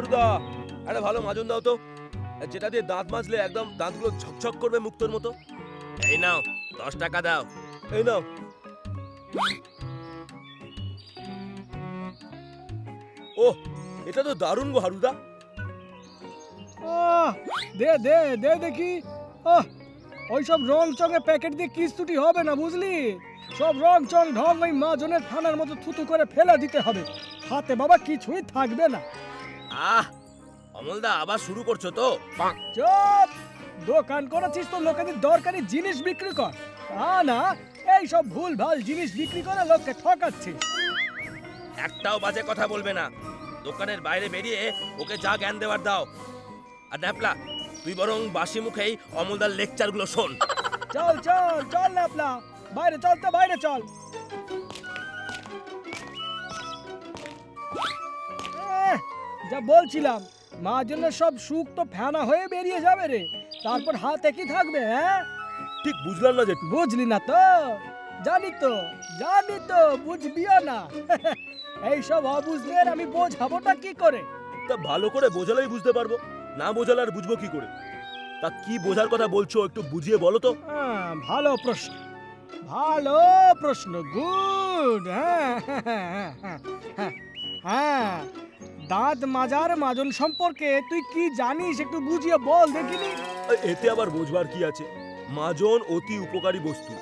হারুদা একটা ভালো মাজন দাও তো। যেটা দিয়ে দাঁত মাজলে একদম দাঁতগুলো ঝকঝক করবে মুক্তোর মতো। এই নাও দশ টাকা দাও। এই নাও। ও এটা তো দারুণ গো হারুদা। দে দে দে দেখি। ওইসব রং চঙে প্যাকেট দিয়ে কিস্তুটি হবে না বুঝলি? সব রং চং ঢং ওই মাজনের থানার মতো থুতু করে ফেলে দিতে হবে। হাতে বাবা কিছুই থাকবে না। আহ অমলদা আবার শুরু করছ তো? চুপ! দোকান করেছিস তো লোকেদের দরকারি জিনিস বিক্রি কর। তা না এই সব ভুল ভালো জিনিস বিক্রি করে লোককে ঠকাচ্ছিস। একটাও বাজে কথা বলবে না। দোকানের বাইরে বেরিয়ে ওকে যা জ্ঞান দেওয়ার দাও। আর ন্যাপলা তুই বরং বাসি মুখেই অমলদার লেকচারগুলো শোন। চল চল চল ন্যাপলা। বাইরে চল তো বাইরে চল। যা বলছিলাম মা জন্য সব সুখ তো ফেনা হয়ে বেরিয়ে যাবে রে। তারপর হাতে কি থাকবে হ্যাঁ? ঠিক বুঝলাম না যে বুঝলি না তো? জানি তো জানি তো বুঝবিও না। এইসব অবুঝদের আমি বোঝাবোটা কি করে? তা ভালো করে বোঝালেই বুঝতে পারব না বোঝালে আর বুঝব কি করে? তা কি বোঝার কথা বলছো একটু বুঝিয়ে বলো তো। হ্যাঁ, ভালো প্রশ্ন ভালো প্রশ্ন গুড হ্যাঁ, হ্যাঁ, হ্যাঁ, হ্যাঁ। দাঁত মাজার মাজন সম্পর্কে তুই কি জানিস? একটু বুঝিয়ে বল দেখিনি? এতে আবার বোঝবার কি আছে? মাজন অতি উপকারী বস্তু।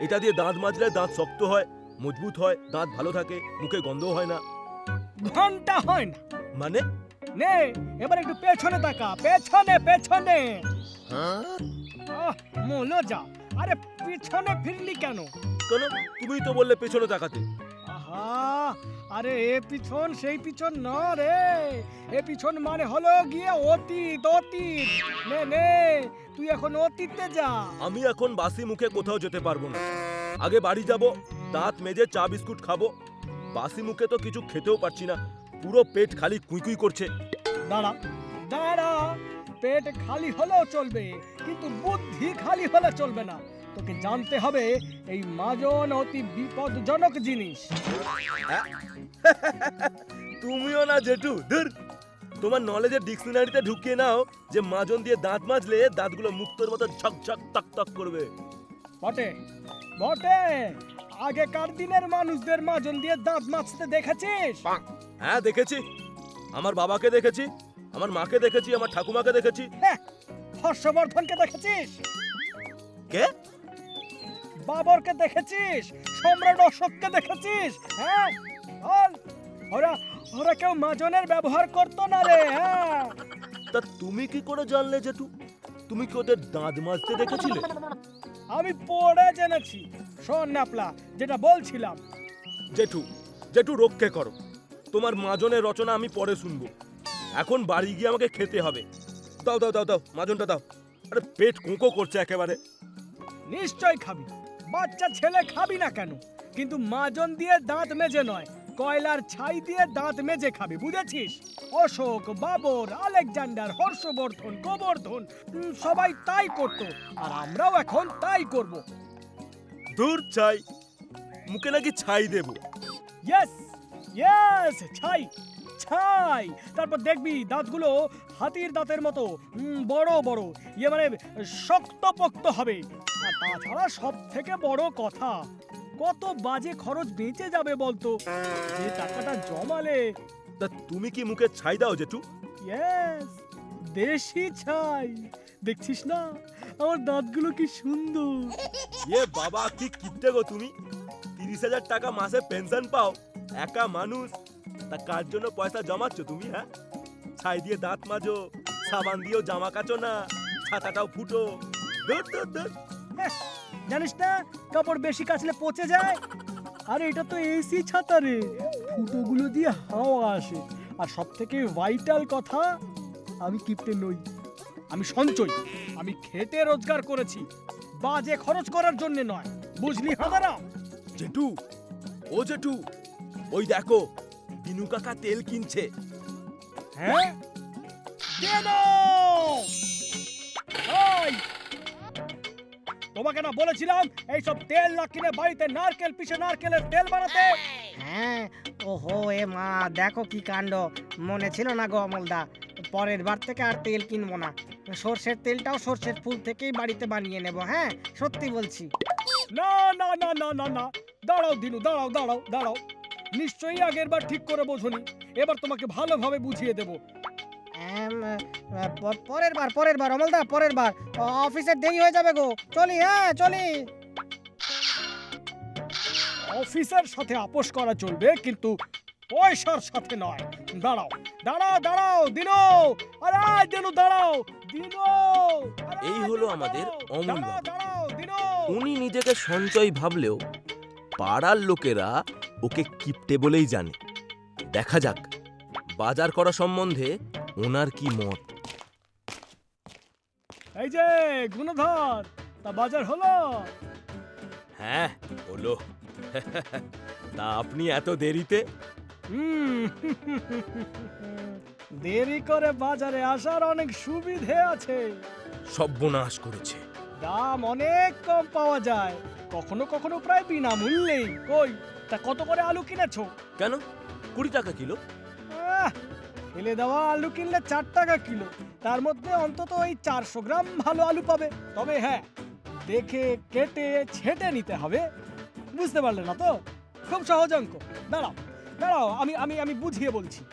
এটা দিয়ে দাঁত মাজলে দাঁত শক্ত হয় মজবুত হয় দাঁত ভালো থাকে মুখে গন্ধ হয় না। ঘণ্টা হয় না। মানে? নে এবার একটু পেছনে তাকা পেছনে পেছনে। আহ, মলো যা। আরে পেছনে ফিরলি কেন? কেন? তুমিই তো বললে পেছনে তাকাতে। আহা আরে এ পিছন সেই পিছন না রে এ পিছন মানে হলো গিয়ে অতীত অতীত। নে নে তুই এখন অতীতে যা। আমি এখন বাসি মুখে কোথাও যেতে পারব না। আগে বাড়ি যাব দাঁত মেজে চা বিস্কুট খাব। বাসি মুখে তো কিছু খেতেও পারছি না। পুরো পেট খালি কুইকুই করছে। দাঁড়া দাঁড়া। পেট খালি হলেও চলবে কিন্তু বুদ্ধি খালি হলে চলবে না। তোকে জানতে হবে এই মাজন অতি বিপদজনক জিনিস। তুমিও না জেঠু ধুর। তোমার নলেজের ডিকশনারিতে ঢুকিয়ে নাও যে মাজন দিয়ে দাঁত মাজলে দাঁতগুলো মুক্তোর মতো ঝকঝক তক তক করবে। বটে বটে। আগেকার দিনের মানুষদের মাজন দিয়ে দাঁত মাজতে দেখেছিস? হ্যাঁ দেখেছি। আমার বাবাকে দেখেছি আমার মাকে দেখেছি আমার ঠাকুমাকে দেখেছি। হ্যাঁ, হর্ষবর্ধনকে দেখেছিস? কে? বাবরকে দেখেছিস? সম্রাট অশোককে দেখেছিস? হ্যাঁ? বল। ওরা ওরা কেউ মাজনের ব্যবহার করতো না রে হ্যাঁ? তা তুমি কি করে জানলে জেঠু? তুমি কি ওদের দাঁত মাজতে দেখেছিলে? আমি পড়ে জেনেছি। শোন ন্যাপলা যেটা বলছিলাম। জেঠু জেঠু রক্ষে করো। তোমার মাজনের রচনা আমি পরে শুনব। এখন বাড়ি গিয়ে আমাকে খেতে হবে। দাও দাও দাও দাও মাজনটা দাও। আরে পেট কোঁকো করছে একেবারে। নিশ্চয় খাবি। বাচ্চা ছেলে খাবি না কেন? কিন্তু মাজন দিয়ে দাঁত মেজে নয় কয়লার ছাই দিয়ে দাঁত মেজে খাবি বুঝেছিস? অশোক বাবর আলেকজান্ডার হর্ষবর্ধন গোবর্ধন সবাই তাই করতো আর আমরাও এখন তাই করব। দূর চাই মুখে নাকি ছাই দেবো? ইয়েস ইয়েস ছাই। ছাই। তারপর দেখবি দাঁতগুলো হাতির দাঁতের মতো বড় বড় ইয়ে মানে শক্তপোক্ত হবে। আর তাছাড়া সব থেকে বড় কথা কত বাজে খরচ বেঁচে যাবে বলতো? যে টাকাটা জমালে। তা তুমি কি মুখে ছাই দাও জেঠু? ইয়েস দেশি ছাই। দেখছিস না? আমার দাঁতগুলো কি সুন্দর। এ বাবা কি কিপটে গো তুমি। তিরিশ হাজার টাকা মাসে পেনশন পাও একা মানুষ। তা কার জন্য পয়সা জমাচ্ছ তুমি হ্যাঁ? ছাই দিয়ে দাঁত মাজো সাবান দিয়েও জামা কাচো না ছাতাটাও ফুটো। ধুর, ধুর, ধুর। হ্যাঁ, জানিস না কাপড় বেশি কাচলে পচে যায়? আরে এটা তো এসি ছাতা রে। ফুটোগুলো দিয়ে হাওয়া আসে। আর সব থেকে ভাইটাল কথা আমি কিপটে নই। আমি সঞ্চয়। আমি খেটে রোজগার করেছি। বাজে খরচ করার জন্য নয়। বুঝলি হাজারা জেঠু ও জেঠু ওই দেখো দিনু কাকা তেল কিনছে। হ্যাঁ? কেন তোমাকে না বলেছিলাম এইসব তেল না কিনে বাড়িতে নারকেল পিষে নারকেলের তেল বানাতে? হ্যাঁ ওহো এ মা দেখো কি কাণ্ড। মনে ছিল না গো অমলদা পরের বার থেকে আর তেল কিনবো না। সর্ষের তেলটাও সর্ষের ফুল থেকেই বাড়িতে বানিয়ে নেব হ্যাঁ? সত্যি বলছি। না না না না না না। দাঁড়াও দিনু দাঁড়াও দাঁড়াও দাঁড়াও। নিশ্চয়ই আগের বার ঠিক করে বোঝনি। এবার তোমাকে ভালোভাবে বুঝিয়ে দেব। এম, পরের বার পরের বার অমলদা পরের বার। অফিসের দেরি হয়ে যাবে গো। চলি হ্যাঁ চলি। অফিসের সাথে আপোষ করা চলবে কিন্তু পয়সার সাথে নয়। দাঁড়াও দাঁড়াও দাঁড়াও দিনো! আরে দিনু দাঁড়াও দিনো! এই হলো আমাদের অমল দাঁড়াও দাঁড়াও দিনো! উনি নিজেকে সঞ্চয় ভাবলেও পাড়ার লোকেরা ওকে কিপটে বলেই জানে। দেখা যাক বাজার করা সম্বন্ধে ওনার কি মত। এই যে গুণধর তা বাজার হলো? হ্যাঁ হলো। তা আপনি এত দেরিতে? হুম, দেরি করে বাজারে আসার অনেক সুবিধে আছে। সর্বনাশ করেছে। দাম অনেক কম পাওয়া যায়। কখনো কখনো প্রায় বিনামূল্যেই। কই? তা কত করে আলু কিনেছো? কেন? কুড়ি টাকা কিলো। আহ, ফেলে দেওয়া আলু কিনলে চার টাকা কিলো। তার মধ্যে অন্তত ওই চারশো গ্রাম ভালো আলু পাবে। তবে হ্যাঁ দেখে কেটে ছেটে নিতে হবে। বুঝতে পারলে না তো? খুব সহজ অঙ্ক। দাঁড়াও দাঁড়াও আমি আমি আমি বুঝিয়ে বলছি।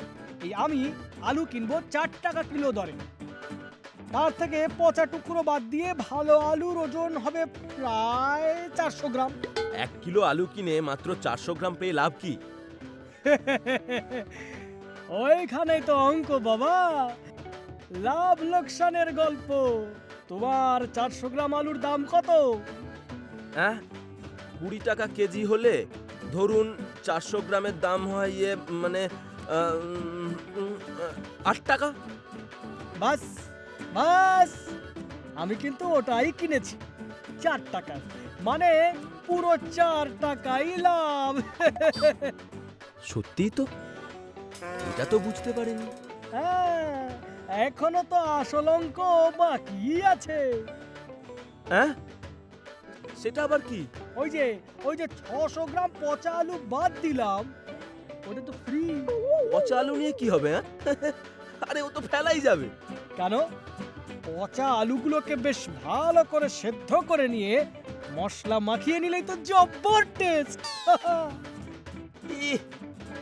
এই আমি আলু কিনবো চার টাকা কিলো দরে। তার থেকে পচা টুকরো বাদ দিয়ে ভালো আলুর ওজন হবে প্রায় চারশো গ্রাম। এক কিলো আলু কিনে মাত্র চারশো গ্রাম পেয়ে লাভ কি? ওইখানেই তো অঙ্ক বাবা। লাভ লোকসানের গল্প। তোমার চারশো গ্রাম আলুর দাম কত? হ্যাঁ কুড়ি টাকা কেজি হলে ধরুন চারশো গ্রামের দাম হয় ইয়ে মানে আট টাকা। বাস বাস। আমি কিন্তু ওটাই কিনেছি চার টাকা মানে পুরো চার টাকাই লাভ। সত্যিই তো? এটা তো বুঝতে পারিনি। হ্যাঁ এখনও তো আসল অঙ্ক বাকি আছে। হ্যাঁ সেটা আবার কি? ওই যে ওই যে ছশো গ্রাম পচা আলু বাদ দিলাম। ওটা তো ফ্রি পচা আলু নিয়ে কি হবে হ্যাঁ আরে ও তো ফেলাই যাবে। কেন? পচা আলুগুলোকে বেশ ভালো করে সেদ্ধ করে নিয়ে মশলা মাখিয়ে নিলেই তো জব্বর টেস্ট।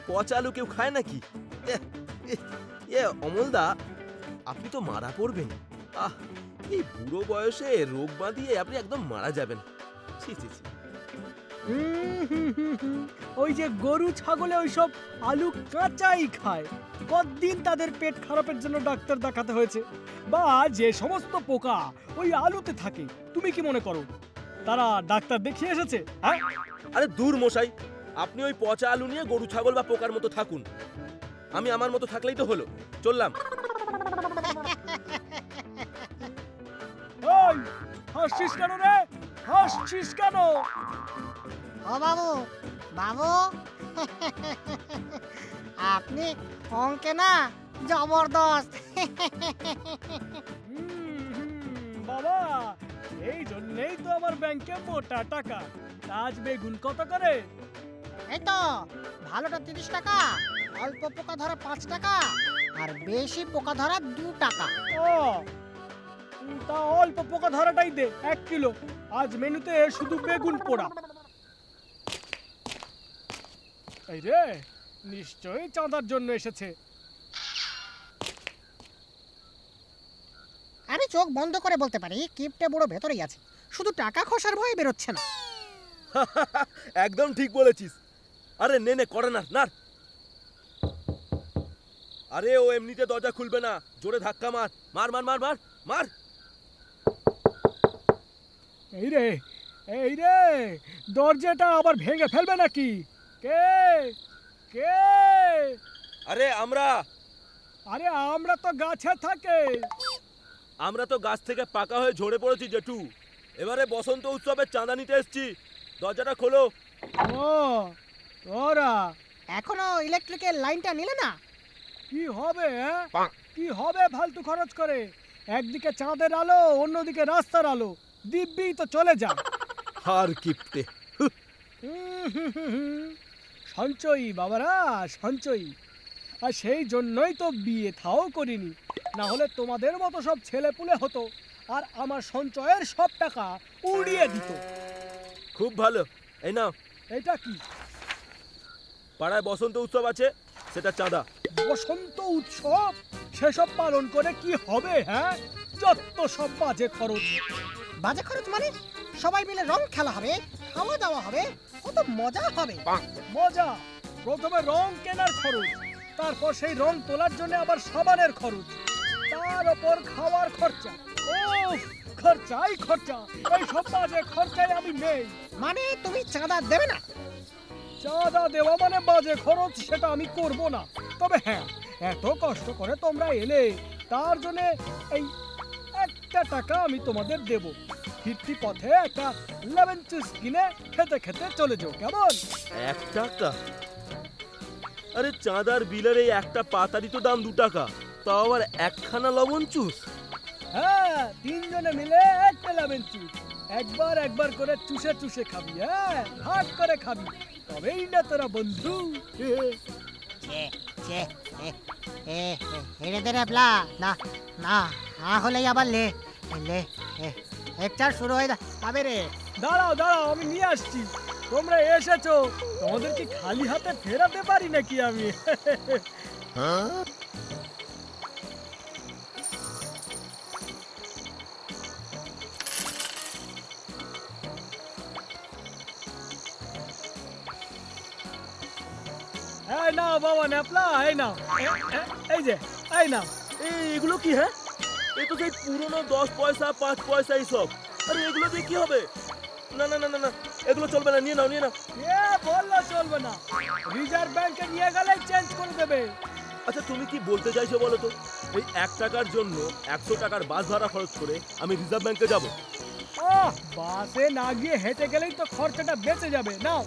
পচা আলু কেউ খায় নাকি? এ অমলদা আপনি তো মারা পড়বেন। আহ এই বুড়ো বয়সে রোগ বাঁধিয়ে আপনি একদম মারা যাবেন। ছি ছি ছি। ওই যে গরু ছাগলে ওইসব আলু কাঁচাই খায়। কতদিন তাদের পেট খারাপের জন্য ডাক্তার দেখাতে হয়েছে? বা যে সমস্ত পোকা ওই আলুতে থাকে তুমি কি মনে করো? তারা ডাক্তার দেখিয়ে এসেছে হ্যাঁ? আরে দূর মশাই আপনি ওই পচা আলু নিয়ে গরু ছাগল বা পোকার মতো থাকুন। আমি আমার মতো থাকলেই তো হলো। চললাম। ওই হাসছিস কেন রে? হাসছিস কেন? ও বাবু বাবু। আপনি অঙ্কে না জবরদস্ত। বাবা। এই জন্যই তো আমার ব্যাংকে মোটা টাকা। আজ বেগুন কত করে? এই তো ভালোটা তিরিশ টাকা অল্প পোকা ধরা পাঁচ টাকা আর বেশি পোকা ধরা দু টাকা। ও তা অল্প পোকা ধরাটাই দে এক কিলো। আজ মেনুতে শুধু বেগুন পোড়া। এই রে নিশ্চয়ই চাঁদার জন্য এসেছে। আমি চোখ বন্ধ করে বলতে পারি কিপটে বুড়ো ভেতরেই আছে। শুধু টাকা খসার ভয়ে বেরোচ্ছে না। একদম ঠিক বলেছিস। আরে নে নে করে না না আরে ও এমনিতে দরজা খুলবে না। জোরে ধাক্কা মার। মার মার মার মার মার। এই রে এই রে দরজাটা আবার ভেঙে ফেলবে নাকি? কে? কে? আরে আমরা। আরে আমরা তো গাছে থাকে। আমরা তো গাছ থেকে পাকা হয়ে ঝরে পড়েছি জেঠু। এবারে বসন্ত উৎসবের চাঁদা নিতে এসছি। দরজাটা খোলো। ও ওরা এখনও ইলেকট্রিকের লাইনটা নিলে না? কি হবে? কি হবে ফালতু খরচ করে? একদিকে চাঁদের আলো অন্যদিকে রাস্তার আলো। দিব্যি তো চলে যা। হার কিপটে। হুম, হুম। সঞ্চয়ী বাবারা সঞ্চয়ী। আর সেই জন্যই তো বিয়ে থাও করিনি। না হলে তোমাদের মতো সব ছেলেপুলে হতো আর আমার সঞ্চয়ের সব টাকা উড়িয়ে দিত। খুব ভালো। এই নাও। এটা কি? পাড়ায় বসন্ত উৎসব আছে সেটা চাঁদা। বসন্ত উৎসব? সেসব পালন করে কি হবে হ্যাঁ? যত সব বাজে খরচ। বাজে খরচ মানে? সবাই মিলে রং খেলা হবে খাওয়া দাওয়া হবে কত মজা হবে। মজা। প্রথমে রং কেনার খরচ তারপর সেই রং তোলার জন্য আবার সাবানের খরচ। তার ওপর খাওয়ার খরচা। ও খরচাই খরচা। এই সব বাজে খরচায় আমি নেই। মানে তুমি চাঁদা দেবে না? চাঁদা দেওয়া মানে বাজে খরচ সেটা আমি করব না। তবে হ্যাঁ এত কষ্ট করে তোমরা এলে তার জন্য এই একটা টাকা আমি তোমাদের দেব। ফিরতি পথে একটা লেমন জুস কিনে খেতে খেতে চলে যাও কেমন? এক টাকা? আরে চাঁদার বিলের এই একটা পাতারই তো দাম দু টাকা। তাও আবার একখানা লবণ চুস হ্যাঁ তিনজনে মিলে একটা লেমন জুস একবার একবার করে চুষে চুষে খাবি হ্যাঁ ভাগ করে খাবি। তবেই না তোরা বন্ধু। হেরে দে রে না না না হলেই আবার লে লে লেকচার শুরু হয়ে যাবে রে। দাঁড়াও দাঁড়াও আমি নিয়ে আসছি। তোমরা এসেছ। তোমাদের কি খালি হাতে ফেরাতে পারি নাকি আমি? এই নাও বাবা ন্যাপলা এই নাও। এই যে এই নাও। এই এগুলো কি হ্যাঁ? এ তো সেই পুরনো দশ পয়সা পাঁচ পয়সা এইসব। আরে এগুলো দিয়ে কি হবে? না না না না না এগুলো চলবে না নিয়ে নাও নিয়ে নাও। এ বলল চলবে না। রিজার্ভ ব্যাংকে নিয়ে গেলেই চেঞ্জ করে দেবে। আচ্ছা তুমি কি বলতে চাইছো বলো তো? এই এক টাকার জন্য একশো টাকার বাস ভাড়া খরচ করে আমি রিজার্ভ ব্যাংকে যাব। বাসে না গিয়ে হেঁটে গেলেই তো খরচাটা বেঁচে যাবে। নাও।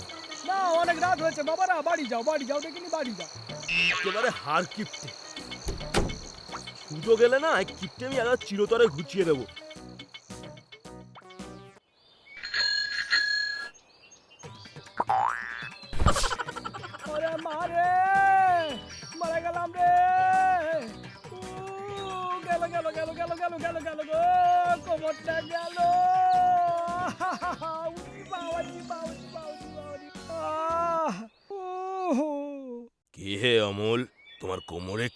না অনেক রাত হয়েছে। বাবারা, বাড়ি যাও বাড়ি যাও, দেখিনি বাড়ি যাও। একেবারে হার কিপটে। সুযোগ এলে না কিপটে আমি একবার চিরতরে ঘুচিয়ে দেবো।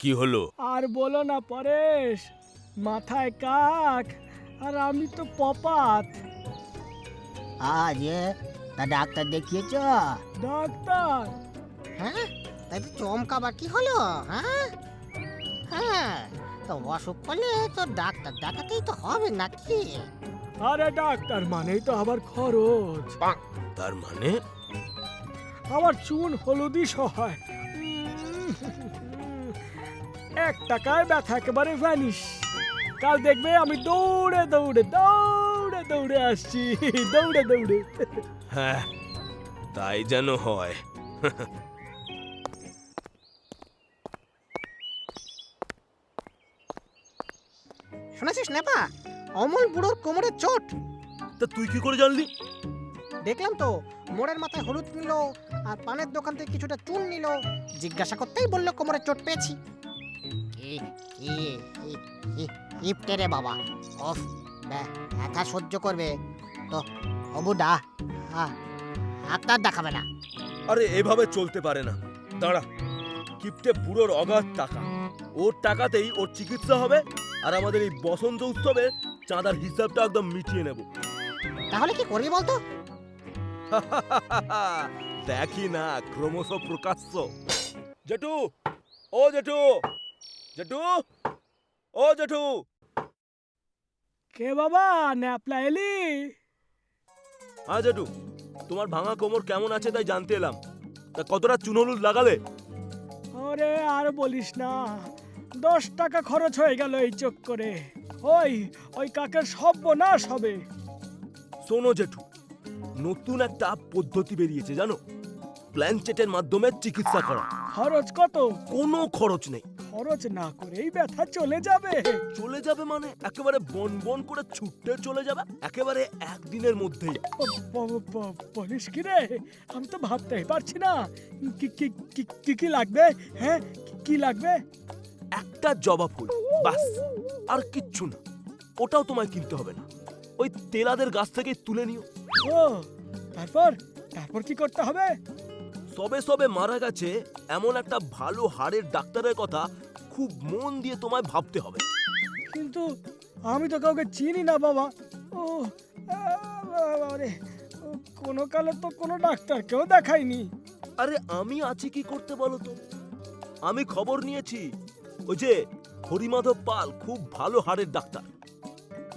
কি হলো? আর বলো না পরেশ মাথায় কাক আর আমি তো পপাত। আজ এ, তা ডাক্তার দেখিয়েছ? ডাক্তার? হ্যাঁ? তাই তো চমকাবার কি হলো হ্যাঁ? হ্যাঁ তো অসুখ করলে তো ডাক্তার দেখাতেই তো হবে নাকি? আরে ডাক্তার মানেই তো আবার খরচ। তার মানে? আমার চুন হলুদি সহায়। এক টাকায় ব্যথা একেবারে ভ্যানিশ কাল দেখবে আমি দৌড়ে দৌড়ে দৌড়ে দৌড়ে আসছি। দৌড়ে দৌড়ে। হ্যাঁ তাই যেন হয়। শুনেছিস নেপা? অমল বুড়োর কোমরে চোট। তা তুই কি করে জানলি? দেখলাম তো মোড়ের মাথায় হলুদ নিল আর পানের দোকান থেকে কিছুটা চুন নিল। জিজ্ঞাসা করতেই বলল কোমরে চোট পেয়েছি। ইপটে রে বাবা অফ ব্যথা সহ্য করবে তো অবু হ্যাঁ ডাক্তার দেখাবে না আরে এভাবে চলতে পারে না দাঁড়া কিপটে বুড়োর অগাধ টাকা ওর টাকাতেই ওর চিকিৎসা হবে আর আমাদের এই বসন্ত উৎসবে চাঁদার হিসাবটা একদম মিটিয়ে নেব তাহলে কি করবি বলতো দেখি না ক্রমশ প্রকাশ্য জেঠু ও জেঠু জেঠু? ও জেঠু। কে বাবা? ন্যাপলা এলি? হ্যাঁ জেঠু তোমার ভাঙা কোমর কেমন আছে তাই জানতে এলাম। তা কতটা চুনহলুদ লাগালে? ওরে আর বলিস না। দশ টাকা খরচ হয়ে গেল এই চোখ করে। ওই ওই কাকের সর্বনাশ হবে। শোনো জেঠু নতুন একটা পদ্ধতি বেরিয়েছে জানো? প্ল্যানচেটের মাধ্যমে চিকিৎসা করা। খরচ কত? কোনো খরচ নেই। খরচ না করেই ব্যথা চলে যাবে। চলে যাবে মানে? একেবারে বন বন করে ছুটতে চলে যাবে? একেবারে একদিনের মধ্যেই। ব- বলিস কি রে? আমি তো ভাবতেই পারছি না। কি কি কি- কি লাগবে? হ্যাঁ কি- কি লাগবে? একটা জবা ফুল বাস আর কিচ্ছু না। ওটাও তোমায় কিনতে হবে না। ওই তেলাদের গাছ থেকে তুলে নিও। ও তারপর? তারপর কি করতে হবে? সবে সবে মারা গেছে এমন একটা ভালো হাড়ের ডাক্তারের কথা খুব মন দিয়ে তোমায় ভাবতে হবে। কিন্তু আমি তো কাউকে চিনি না বাবা। ও আরে কোনো কালে তো কোনো ডাক্তারকেও দেখাইনি। আরে আমি আছি কি করতে বলো তো? আমি খবর নিয়েছি ওই যে হরিমাধব পাল খুব ভালো হাড়ের ডাক্তার।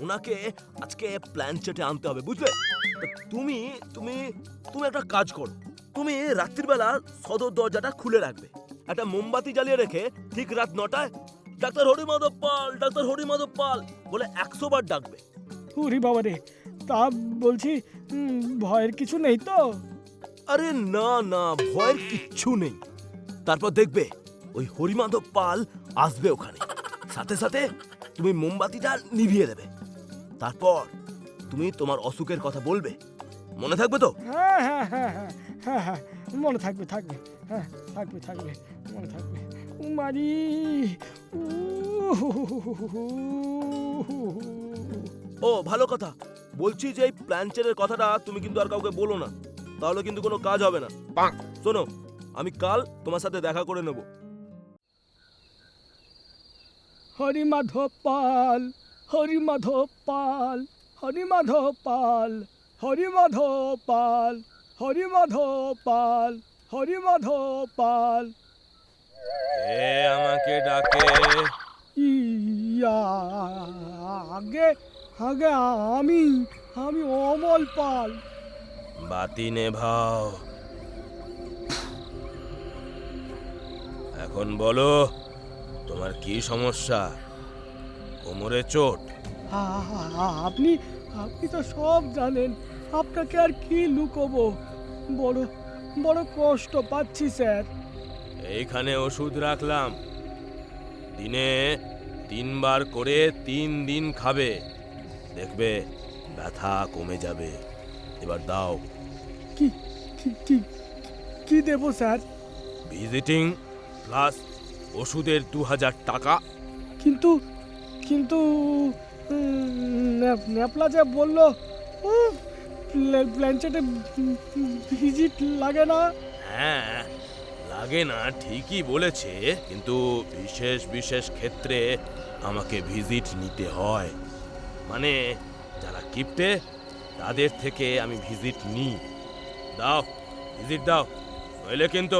ওনাকে আজকে প্ল্যান চেটে আনতে হবে বুঝলে? তুমি তুমি তুমি একটা কাজ করো। তুমি রাত্রিবেলা সদর দরজাটা খুলে রাখবে। একটা মোমবাতি জ্বালিয়ে রেখে ঠিক রাত নটায় ডাক্তার হরিমাধব পাল ডাক্তার হরিমাধব পাল বলে একশো বার ডাকবে। উরি বাবা রে তা বলছি ভয়ের কিছু নেই তো? আরে না না ভয়ের কিচ্ছু নেই। তারপর দেখবে ওই হরিমাধব পাল আসবে ওখানে। সাথে সাথে তুমি মোমবাতিটা নিভিয়ে দেবে। তারপর তুমি তোমার অসুখের কথা বলবে। মনে থাকবে তো? হ্যাঁ হ্যাঁ হ্যাঁ। হ্যাঁ হ্যাঁ মনে থাকবে থাকবে হ্যাঁ থাকবে থাকবে মনে থাকবে। উমারি ও ভালো কথা। বলছি যে এই প্ল্যানচারের কথাটা তুমি কিন্তু আর কাউকে বলো না। তাহলে কিন্তু কোনো কাজ হবে না। শোনো আমি কাল তোমার সাথে দেখা করে নেব। হরিমাধব পাল হরিমাধব পাল হরিমাধব পাল হরিমাধব পাল। হরিমাধব পাল হরিমাধব পাল এ আমাকে ডাকে। ইয়া আগে আগে আমি আমি অমল পাল। বাতি নেভাও। এখন বলো তোমার কি সমস্যা? কোমরে চোট? আপনি আপনি তো সব জানেন আপনাকে আর কি লুকোবো? বড় বড় কষ্ট পাচ্ছি স্যার। এইখানে ওষুধ রাখলাম। দিনে তিনবার করে তিন দিন খাবে। দেখবে ব্যথা কমে যাবে। এবার দাও। কি কি কি কি দেবো স্যার? ভিজিটিং প্লাস ওষুধের দু হাজার টাকা। কিন্তু কিন্তু ন্যাপলা যে বলল প্ল্যানচেটে ভিজিট লাগে না। হ্যাঁ লাগে না ঠিকই বলেছে কিন্তু বিশেষ বিশেষ ক্ষেত্রে আমাকে ভিজিট নিতে হয়। মানে যারা কিপ্টে তাদের থেকে আমি ভিজিট নিই। দাও ভিজিট দাও নইলে কিন্তু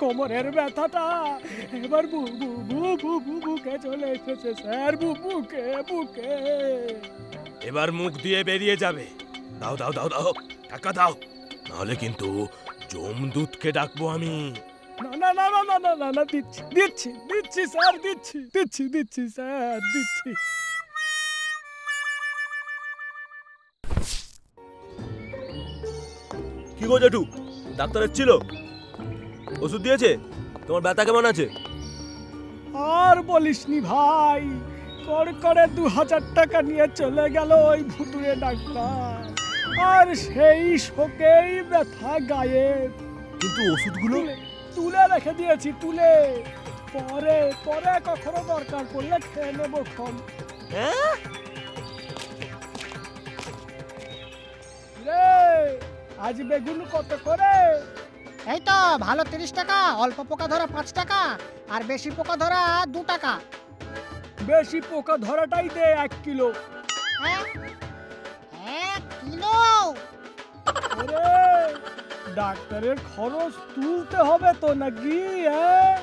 কোমরের ব্যথাটা এবার বুকে চলে এসেছে স্যার বুকে বুকে। এবার মুখ দিয়ে বেরিয়ে যাবে। দাও দাও দাও দাও টাকা দাও। নাহলে কিন্তু জম জমদূতকে ডাকবো আমি। না না না না না না না দিচ্ছি দিচ্ছি দিচ্ছি স্যার দিচ্ছি দিচ্ছি দিচ্ছি স্যার দিচ্ছি। কি গো জেঠু? ডাক্তার ছিল ওষুধ দিয়েছে? তোমার ব্যথা কেমন আছে? আর বলিসনি ভাই কর করে দু হাজার টাকা নিয়ে চলে গেল ওই ভুতুরে ডাক্তার। আর সেই শোকেই ব্যথা গায়েব কিন্তু ওষুধগুলো? তুলে তুলে রেখে দিয়েছি তুলে। পরে পরে কখনো দরকার পড়লে খেয়ে নেব ক্ষণ। হ্যাঁ? আজ বেগুন কত করে? এই তো ভালো তিরিশ টাকা অল্প পোকা ধরা পাঁচ টাকা আর বেশি পোকা ধরা দু টাকা। বেশি পোকা ধরাটাই দে এক কিলো। হ্যাঁ? এক কিলো? ডাক্তারের খরচ তুলতে হবে তো নাকি হ্যাঁ?